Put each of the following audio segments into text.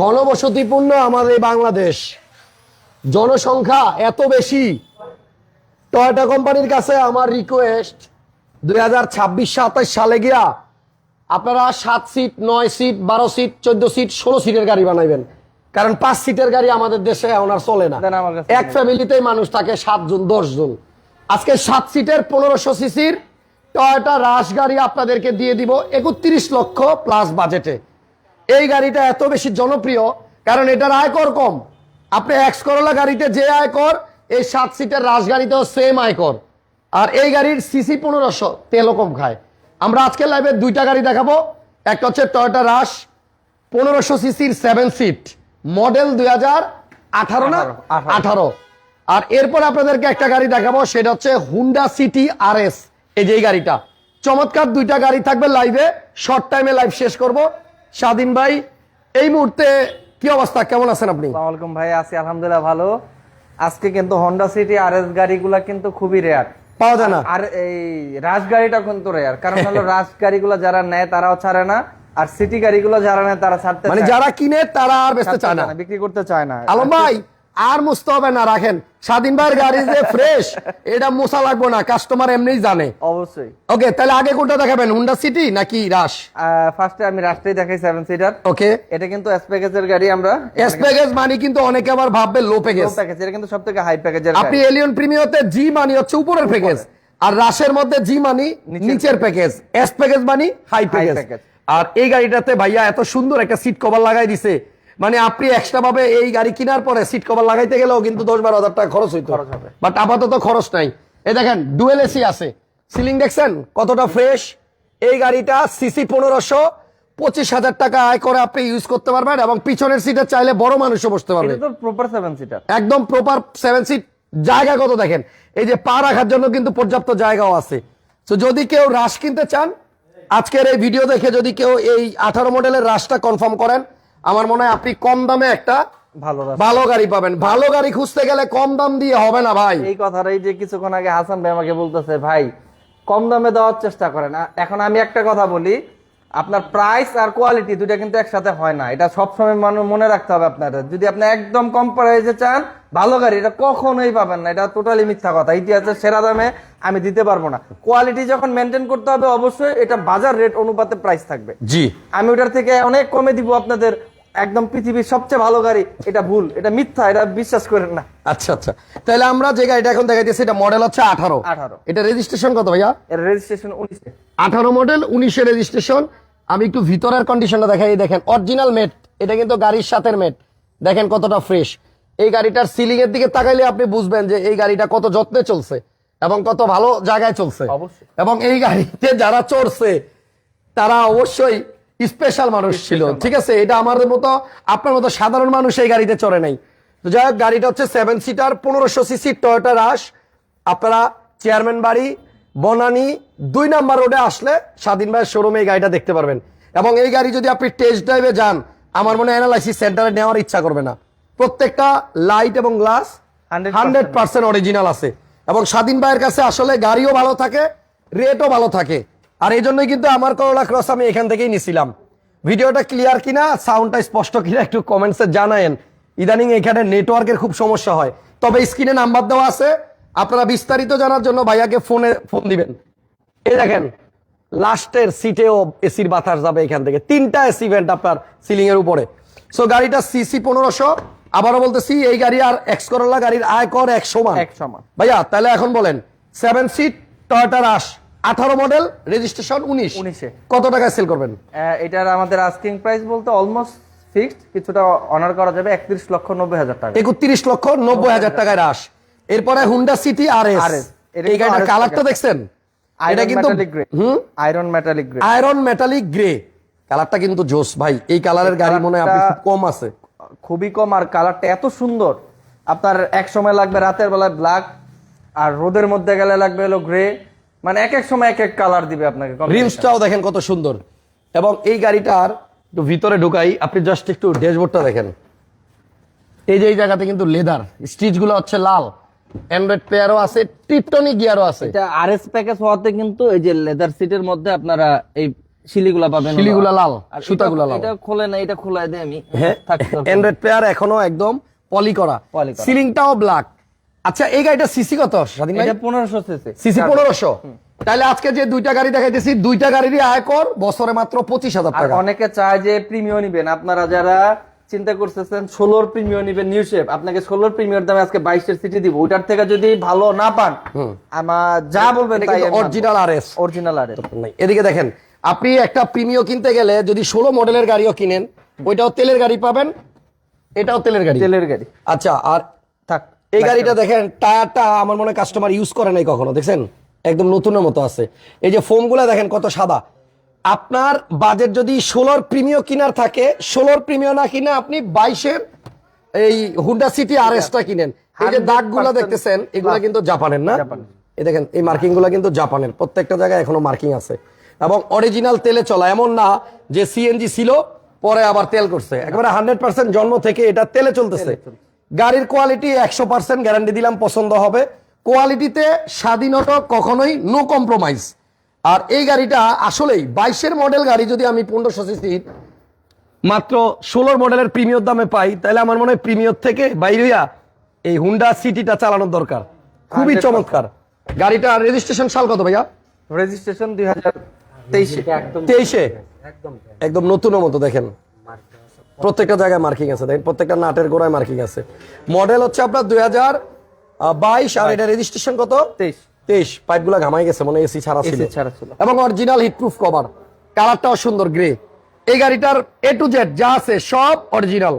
ঘনবসতিপূর্ণ আমাদের এই বাংলাদেশ। জনসংখ্যা এত বেশি। টয়োটা কোম্পানির কাছে আমার রিকোয়েস্ট দুই হাজার ছাব্বিশ সাতাশ সালে গিয়া আপনারা সাত সিট নয় সিট বারো সিট চোদ্দ সিট ষোলো সিটের গাড়ি বানাইবেন। কারণ পাঁচ সিটের গাড়ি আমাদের দেশে এখন আর চলে না। এক ফ্যামিলিতেই মানুষ থাকে সাতজন জন আজকে সাত সিটের পনেরোশো সিসির টয়োটা রাশ গাড়ি আপনাদেরকে দিয়ে দিব একত্রিশ লক্ষ প্লাস বাজেটে এই গাড়িটা এত বেশি জনপ্রিয় কারণ এটার আয়কর কম। আপনি এক্স করোলা গাড়িতে যে আয়কর এই সাত সিটের রাশ গাড়িতেও সেম আয়কর। আর এই গাড়ির সিসি পনেরোশো তেলও কম খায়। আমরা আজকে লাইভে দুইটা গাড়ি দেখাবো। একটা হচ্ছে টয়োটা রাশ পনেরোশো সিসির সেভেন সিট মডেল দুই হাজার আঠারো না? আঠারো। আর এরপর আপনাদেরকে একটা গাড়ি দেখাবো সেটা হচ্ছে হুন্ডা সিটি আর এস এই যে গাড়িটা। চমৎকার দুইটা গাড়ি থাকবে লাইভে শর্ট টাইমে লাইভ শেষ করব। স্বাধীন ভাই এই মুহূর্তে কি অবস্থা? কেমন আছেন আপনি? আলাইকুম ভাই আছি আলহামদুলিল্লাহ ভালো। আজকে কিন্তু হন্ডা সিটি আর এস গাড়িগুলা কিন্তু খুবই রেয়ার পাওয়া যায় না। আর এই রাজ গাড়িটা কিন্তু রেয়ার কারণ হলো রাজ গাড়িগুলো যারা নেয় তারাও ছাড়ে না আর সিটি গাড়িগুলো যারা নেয় তারা ছাড়তে মানে যারা কিনে তারা আর বেচতে চায় না। চায় না, বিক্রি করতে চায় না। আলম ভাই আর মুছতে হবে না রাখেন। স্বাধীন ভাইয়ের গাড়ি যে ফ্রেশ এটা মোছা লাগবে না কাস্টমার এমনিই জানে। অবশ্যই। ওকে তাহলে আগে কোনটা দেখাবেন হুন্ডা সিটি নাকি রাশ ফার্স্টে আমি রাস্তায় দেখাই সেভেন সিটার ওকে এটা কিন্তু এস প্যাকেজের গাড়ি আমরা। এস প্যাকেজ মানে কিন্তু অনেকে আবার ভাববে লো প্যাকেজ লো প্যাকেজ এটা কিন্তু সব থেকে হাই প্যাকেজের আপনি এলিয়ন প্রিমিয়তে জি মানি হচ্ছে উপরের প্যাকেজ আর রাশের মধ্যে জি মানি নিচের প্যাকেজ এস প্যাকেজ মানি হাই প্যাকেজ। আর এই গাড়িটাতে ভাইয়া এত সুন্দর একটা সিট কভার লাগাই দিছে। মানে আপনি এক্সট্রা ভাবে এই গাড়ি কেনার পরে সিট কভার লাগাইতে গেলেও কিন্তু দশ বারো হাজার টাকা খরচ হইতো। বাট আপাতত খরচ নাই। এই দেখেন ডুয়েল এসি আছে। সিলিং দেখছেন? কতটা ফ্রেশ এই গাড়িটা সিসি পনেরোশো পঁচিশ হাজার টাকা আয় করে আপনি ইউজ করতে পারবেন এবং পিছনের সিটে চাইলে বড় মানুষও বসতে পারবে। এটা প্রপার সেভেন সিটার একদম প্রপার সেভেন সিট জায়গা কত দেখেন? এই যে পা রাখার জন্য কিন্তু পর্যাপ্ত জায়গাও আছে। তো যদি কেউ রাশ কিনতে চান আজকের এই ভিডিও দেখে যদি কেউ এই আঠারো মডেলের রাশটা কনফার্ম করেন আমার মনে হয় আপনি কম দামে একটা ভালো গাড়ি পাবেন। ভালো গাড়ি খুঁজতে গেলে কম দাম দিয়ে হবে না ভাই। এই কথাটাই যে কিছুক্ষণ আগে হাসান ভাই আমাকে বলতেছে ভাই কম দামে দেওয়ার চেষ্টা করেন। আ- এখন আমি একটা কথা বলি আপনার প্রাইস আর কোয়ালিটি দুটা কিন্তু একসাথে হয় না। এটা সবসময় মানুষ মনে রাখতে হবে আপনাদের। যদি আপনি একদম কম প্রাইসে চান ভালো গাড়ি এটা কখনোই পাবেন না। এটা টোটালি মিথ্যা কথা। ইতিহাসের সেরা দামে আমি দিতে পারব না। কোয়ালিটি যখন মেনটেন করতে হবে অবশ্যই এটা বাজার রেট অনুপাতে প্রাইস থাকবে। জি। আমি ওটার থেকে অনেক কমে দিব আপনাদের একদম পৃথিবীর সবচেয়ে ভালো গাড়ি এটা ভুল এটা মিথ্যা এটা বিশ্বাস করেন না। আচ্ছা আচ্ছা। তাহলে আমরা যে গাড়িটা এখন দেখাইতেছি এটা মডেল হচ্ছে আঠারো। 18 এটা রেজিস্ট্রেশন কত ভাইয়া? এর রেজিস্ট্রেশন উনিশে। আঠারো মডেল উনিশে রেজিস্ট্রেশন আমি একটু ভিতরের কন্ডিশনটা দেখাই দেখেন অরিজিনাল মেট এটা কিন্তু গাড়ির সাথের মেট দেখেন কতটা ফ্রেশ এই গাড়িটার সিলিং এর দিকে তাকাইলে আপনি বুঝবেন যে এই গাড়িটা কত যত্নে চলছে এবং কত ভালো জায়গায় চলছে। এবং এই গাড়িতে যারা চড়ছে তারা অবশ্যই স্পেশাল মানুষ ছিল ঠিক আছে? এটা আমাদের মতো আপনার মতো সাধারণ মানুষ এই গাড়িতে চড়ে নাই। তো যাই হোক গাড়িটা হচ্ছে সেভেন সিটার পনেরোশো সিসি টয়োটা রাশ আপনারা চেয়ারম্যান বাড়ি বনানী দুই নাম্বার রোডে আসলে স্বাধীন ভাইয়ের শোরুমে এই গাড়িটা দেখতে পারবেন। এবং এই গাড়ি যদি আপনি টেস্ট ড্রাইভে যান আমার মনে অ্যানালাইসিস সেন্টারে নেওয়ার ইচ্ছা করবে না। প্রত্যেকটা লাইট এবং গ্লাস হান্ড্রেড পার্সেন্ট অরিজিনাল আছে। এবং স্বাধীন ভাইয়ের কাছে আসলে গাড়িও ভালো থাকে রেটও ভালো থাকে। আর এই জন্যই কিন্তু আমার করোলা ক্রস আমি এখান থেকেই নিছিলাম। ভিডিওটা ক্লিয়ার কিনা সাউন্ডটা স্পষ্ট কিনা একটু কমেন্টসে জানায়েন। ইদানিং এখানে নেটওয়ার্কের খুব সমস্যা হয়। তবে স্ক্রিনে নাম্বার দেওয়া আছে। আপনারা বিস্তারিত জানার জন্য ভাইয়াকে ফোনে ফোন দিবেন। এই দেখেন লাস্টের সিটেও এসির বাতাস যাবে এখান থেকে। তিনটা এসি ভেন্ট আপনার সিলিং এর উপরে। সো গাড়িটা সিসি পনেরোশো। আবারও বলতেছি এই গাড়ি আর এক্স করোলা গাড়ির আয় কর এক সমান এক সমান। ভাইয়া তাহলে এখন বলেন সেভেন সিট টয়োটা রাশ আঠারো মডেল রেজিস্ট্রেশন উনিশ। 19 এ। কত টাকায় সেল করবেন? এটার আমাদের আস্কিং প্রাইস বলতে অলমোস্ট ফিক্সড কিছুটা অনার করা যাবে একত্রিশ লক্ষ নব্বই হাজার টাকা। একত্রিশ লক্ষ নব্বই হাজার টাকায় রাশ এরপরে Honda City R S RS এই গাড়িটার কালারটা দেখছেন? এটা কিন্তু metallic iron metallic grey iron metallic grey কালারটা কিন্তু জোস ভাই। এই কালারের গাড়ি মনে হয় খুব কম আছে। খুবই কম আর কালারটা এত সুন্দর। আপনার এক সময় লাগবে রাতের বেলায় ব্ল্যাক আর রোদের মধ্যে গেলে লাগবে হলো গ্রে মানে এক এক সময় এক এক কালার দিবে আপনাকে রিমসটাও দেখেন কত সুন্দর। এবং এই গাড়িটার একটু ভিতরে ঢুকাই আপনি জাস্ট একটু ড্যাশবোর্ডটা দেখেন। এই যে এই জায়গাতে কিন্তু লেদার স্টিচগুলো হচ্ছে লাল। অ্যান্ড্রয়েড প্লেয়ারও আছে টিপটনিক গিয়ারও আছে। এটা আরএস প্যাকেজ হওয়াতে কিন্তু এই যে লেদার সিটের মধ্যে আপনারা এই শিলিগুলা পাবেন। শিলিগুলা লাল আর সুতাগুলা লাল। এটা খোলে না এটা খোলাই দেয় আমি। হ্যাঁ অ্যান্ড্রয়েড প্লেয়ার এখনও একদম পলি করা। সিলিংটাও ব্ল্যাক আচ্ছা এই গাড়িটা সিসি কত স্বাধীন ভাই? পনেরোশো সিসি। সিসি পনেরোশো। তাহলে আজকে যে দুইটা গাড়ি দেখাইতেছি দুইটা গাড়িরই আয়কর বছরে মাত্র পঁচিশ হাজার আর টাকা। অনেকে চায় যে প্রিমিয়াম নিবেন। আপনারা যারা চিন্তা করতেছেন ষোলোর প্রিমিয়াম নিবেন নিউ শেপ আপনাকে ষোলোর প্রিমিয়ার দামে আজকে বাইশের সিটি দিব। ওটার থেকে যদি ভালো না পান আমার যা বলবেন তাই অরিজিনাল আর এস অরিজিনাল আর নাই। এদিকে দেখেন আপনি একটা প্রিমিয় কিনতে গেলে যদি ষোলো মডেলের গাড়িও কিনেন ওইটাও তেলের গাড়ি পাবেন এটাও তেলের গাড়ি। তেলের গাড়ি। আচ্ছা আর থাক। এই গাড়িটা দেখেন টায়ারটা আমার মনে কাস্টমার ইউজ করে নাই কখনো দেখছেন? একদম নতুনের মতো আছে। এই যে ফোমগুলো দেখেন কত সাদা। আপনার বাজেট যদি ষোলোর প্রিমিয় কিনার থাকে ষোলোর প্রিমিয় না কিনে আপনি বাইশের এই হুন্ডা সিটি আর এসটা কিনেন। এই যে 100% দাগগুলো দেখতেছেন এগুলা কিন্তু জাপানের না। এই দেখেন এই মার্কিংগুলা কিন্তু জাপানের। প্রত্যেকটা জায়গায় এখনও মার্কিং আছে। এবং অরিজিনাল তেলে চলা এমন না যে সিএনজি ছিল পরে আবার তেল করছে। একেবারে হান্ড্রেড পার্সেন্ট জন্ম থেকে এটা তেলে চলতেছে। গাড়ির কোয়ালিটি একশো পার্সেন্ট গ্যারান্টি দিলাম পছন্দ হবে। কোয়ালিটিতে স্বাধীনতা কখনোই নো কম্প্রোমাইজ আর এই গাড়িটা আসলেই বাইশের মডেল গাড়ি যদি আমি পনেরোশো সিসির মাত্র ষোলোর মডেলের প্রিমিয়র দামে পাই তাহলে আমার মনে হয় প্রিমিয়র থেকে বাইরিয়া এই হুন্ডা সিটিটা চালানোর দরকার। খুবই চমৎকার। গাড়িটা রেজিস্ট্রেশন সাল কত ভাইয়া? রেজিস্ট্রেশন দুই হাজার তেইশে। তেইশে? একদম নতুনের মতো দেখেন। প্রত্যেকটা জায়গায় মার্কিং আছে। দেখেন প্রত্যেকটা নাটের গোড়ায় মার্কিং আছে। মডেল হচ্ছে আপনার দুই হাজার বাইশ আর এটা রেজিস্ট্রেশন কত? তেইশ। তেইশ। পাইপগুলো ঘামাই গেছে মনে এসি ছাড়া ছিল। এবং অরিজিনাল হিটপ্রুফ কভার কালারটাও সুন্দর গ্রে এই গাড়িটার এ টু জেড যা আছে সব অরিজিনাল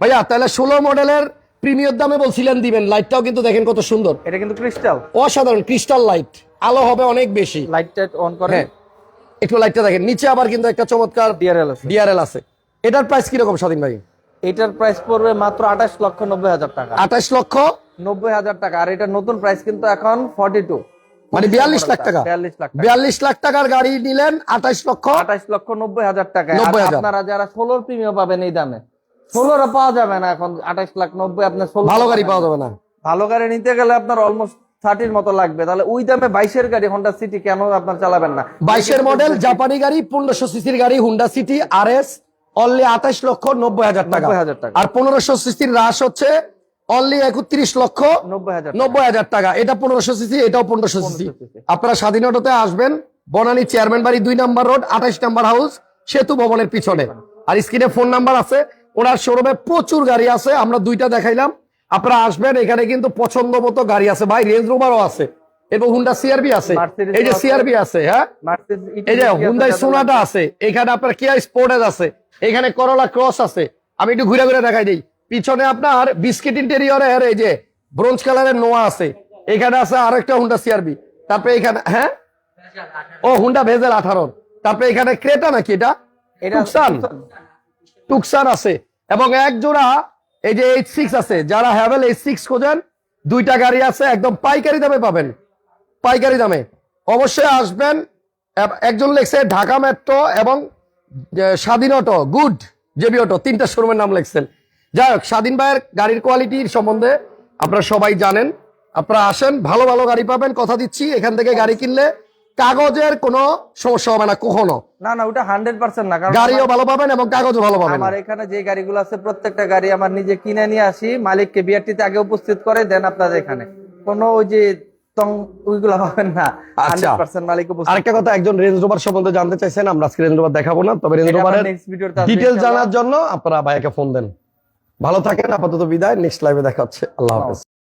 ভাইয়া তাহলে ষোলো মডেলের প্রিমিয়র দামে বলছিলেন দিবেন। লাইটটাও কিন্তু দেখেন কত সুন্দর। এটা কিন্তু ক্রিস্টাল অসাধারণ ক্রিস্টাল লাইট আলো হবে অনেক বেশি। লাইট টাইট অন করে একটু লাইটটা দেখেন। নিচে আবার কিন্তু একটা চমৎকার ডিআরএল আছে। ডিআরএল আছে। এটার প্রাইস কীরকম স্বাধীন ভাই? এটার প্রাইস পড়বে মাত্র আঠাশ লক্ষ নব্বই হাজার টাকা। আঠাশ লক্ষ? নব্বই হাজার টাকা। আর এটা নতুন প্রাইস কিন্তু এখন ফর্টি টু মানে বিয়াল্লিশ লাখ টাকা? বিয়াল্লিশ লাখ টাকার গাড়ি নিলেন আঠাশ লক্ষ? আঠাশ লক্ষ নব্বই হাজার টাকা। 90,000 আপনারা যারা ষোলোর প্রিমিয়াম পাবেন এই দামে ষোলোর পাওয়া যাবে না এখন। আঠাশ লাখ নব্বই আপনার ষোলো ভালো গাড়ি পাওয়া যাবে না। ভালো গাড়ি নিতে গেলে আপনার অলমোস্ট থার্টির মতো লাগবে। তাহলে ওই দামে বাইশের গাড়ি হন্ডা সিটি কেন আপনার চালাবেন না? বাইশের মডেল জাপানি গাড়ি পনেরোশো সিসির গাড়ি Honda City R S only আঠাশ লক্ষ নব্বই হাজার টাকা। আর পনেরোশো সিসির রাশ হচ্ছে অনলি একত্রিশ লক্ষ নব্বই হাজার টাকা। এটা পনেরোশো সিসি এটাও পনেরোশো সিসি। আপনারা স্বাধীনতাতে আসবেন বনানী চেয়ারম্যান বাড়ি দুই নাম্বার রোড আঠাশ নাম্বার হাউস সেতু ভবনের পিছনে। আর স্ক্রিনে ফোন নাম্বার আছে ওনার শোরুমে প্রচুর গাড়ি আছে আমরা দুইটা দেখাইলাম। আপনারা আসবেন এখানে কিন্তু পছন্দ মতো গাড়ি আছে। ভাই রেঞ্জ রোভারও আছে। এবং হুন্ডা সিআরবি আছে। এই যে। সিআরবি আছে হ্যাঁ? এই যে হুন্ডাই সোনাটা আছে এখানে আপনার কিয়া স্পোর্টেজ আছে এখানে করলা ক্রস আছে। আমি একটু ঘুরে ঘুরে দেখাই দিই। পিছনে আপনার বিস্কিট ইন্টেরিয়রের এই যে ব্রোঞ্জ কালারের নোয়া আছে। এখানে আছে আরেকটা হুন্ডা সিআরবি তারপরে এখানে হ্যাঁ? ও হুন্ডা ভেজেল আঠারো। তারপরে এখানে ক্রেটা নাকি এটা? এটা টুকসান টুকসান আছে। এবং এক জোড়া এই যে এইচ সিক্স আছে। যারা হ্যাভেল এইচ সিক্স খোঁজেন দুইটা গাড়ি আছে একদম পাইকারি দামে পাবেন। পাইকারি দামে। অবশ্যই আসবেন। একজন লেখছে ঢাকা মেট্রো এবং স্বাধীন অটো গুড জেবি অটো তিনটা শোরুমের নাম লিখছেন। যাই হোক স্বাধীন ভাইয়ের গাড়ির কোয়ালিটির সম্বন্ধে আপনারা সবাই জানেন। আপনারা আসেন ভালো ভালো গাড়ি পাবেন কথা দিচ্ছি। এখান থেকে গাড়ি কিনলে কাগজের কোনো সমস্যা হবে না কখনো। না না ওটা হান্ড্রেড পার্সেন্ট না গাড়িও ভালো পাবেন এবং কাগজও ভালো পাবেন। আমার এখানে যে গাড়িগুলো আছে প্রত্যেকটা গাড়ি আমার নিজে কিনে নিয়ে আসি। মালিককে বিআরটিতে আগে উপস্থিত করে দেন আপনাদের এখানে। কোনো ওই যে ওইগুলা পাবেন না। আচ্ছা। আরেকটা কথা একজন রেঞ্জ রোভার সম্বন্ধে জানতে চাইছেন আমরা আজকে রেঞ্জ রোভার দেখাবো না তবে রেঞ্জ রোভারের ডিটেল জানার জন্য আপনারা ভাইয়াকে ফোন দেন। ভালো থাকেন আপাতত বিদায় নেক্সট লাইভে দেখা হচ্ছে। আল্লাহ হাফেজ।